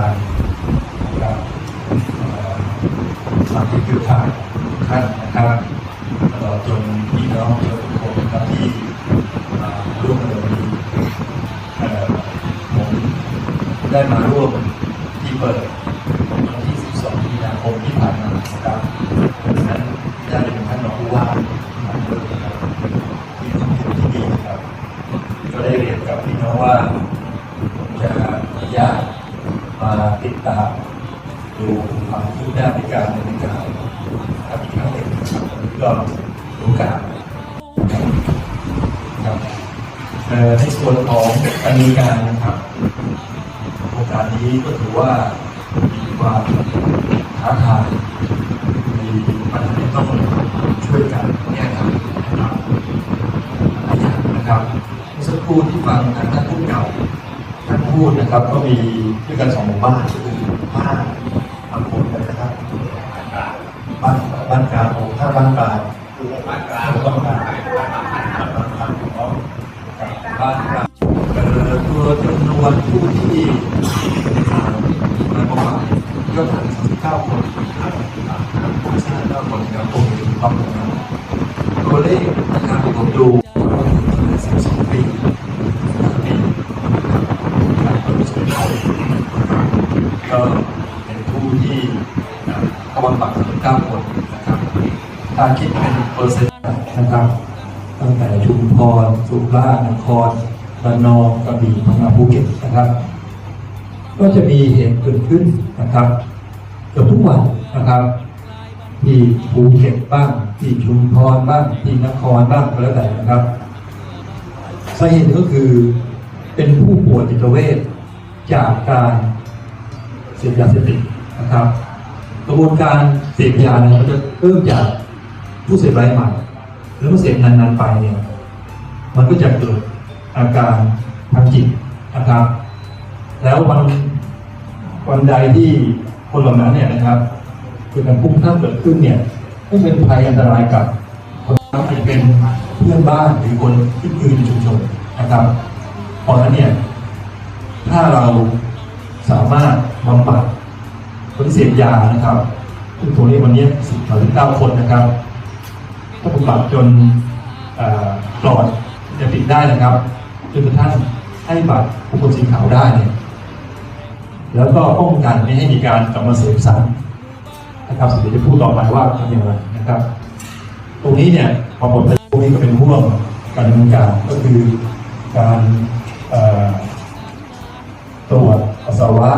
การนะครับความาชิกเครือท่านท่านนะครับตลอดจนพี่น้องทุกคนนะครับที่ร่วมในวันนี้ผมได้มาร่วมที่เปิดวันที่ 12 มีนาคมที่ผ่านมานะครับนั้นได้เป็นท่านรองผู้ว่ามาด้วยนะครับที่ทำที่ดีนะครับ ก็ได้เรียนกับพี่น้องว่าผมจะอนุญาตมาติดตาม ดูความคืบหน้าในการดำเนินการทำอีกครั้งหนึ่งครับก็รู้การครับในส่วนของการดำเนินการนะครับโครงการนี้ก็ถือว่ามีความท้าทายมีปัญหาที่ต้องช่วยกันแก้ไขนะครับหลายอย่านะครับสักครู่ที่ฟังทางท่านผู้เก่าท่านพูดนะครับ ก็มีด้วยกันสองหมู่บ้านคือบ้านบางคนนะครับบ้านบ้านกลางของท่าบ้านกลางคือบ้านกลางบ้านกลางบ้านกลางของ บ้านกลาเอ่อตัวจำนวนผู้ที่มาประมาณยอดถึง39คน39คนครับผมครับตัวเลขนะครับที่ผมดูปีปีการเปิดสุดท้ายก็เป็นผู้ที่เข้าบำบัด9คนนะครับถ้าคิดเป็นเปอร์เซ็นต์นะครับ ตั้งแต่ชุมพร สุราษฎร์นครระนองกระบี่พังงาภูเก็ตนะครับ ก็จะมีเหตุเกิดขึ้นนะครับเกือบทุกวันนะครับที่ภูเก็ตบ้างที่ชุมพรบ้างที่นครบ้างก็แล้วแต่นะครับสาเหตุก็คือเป็นผู้ป่วยจิตเวชจากการเสพยาเสพติดนะครับ กระบวนการเสพยาเนี่ยมันจะเริ่มจากผู้เสพรายใหม่ แล้วเมื่อเสพนานๆไปเนี่ยมันก็จะเกิดอาการทางจิตนะครับ แล้ววันวันใดที่คนเหล่านั้นเนี่ยนะครับเกิดการพุ่งข้าเกิดขึ้นเนี่ยไม่เป็นภัยอันตรายกับคนอาจจะเป็นเพื่อนบ้านหรือคนที่อื่นในชุมชนนะครับเพราะฉะนั้นเนี่ยถ้าเราสามารถบำบัดคนเสพยานะครับซึ่งตัวนี้วันนี้สิบถึงเก้าคนนะครับ ถ้าบำบัดจนปลอดจะติดได้นะครับจนกระทั่งให้บัตรผู้คนสีขาวได้เนี่ยแล้วก็ป้องกันไม่ให้มีการกลับมาเสพซ้ำนะครับสิ่งที่จะพูดต่อไปว่าทำอย่างไรนะครับ ตรงนี้เนี่ยพอผลประโยชน์นี้ก็เป็นห่วงการดำเนินการก็คือการตรวจปัสสาวะ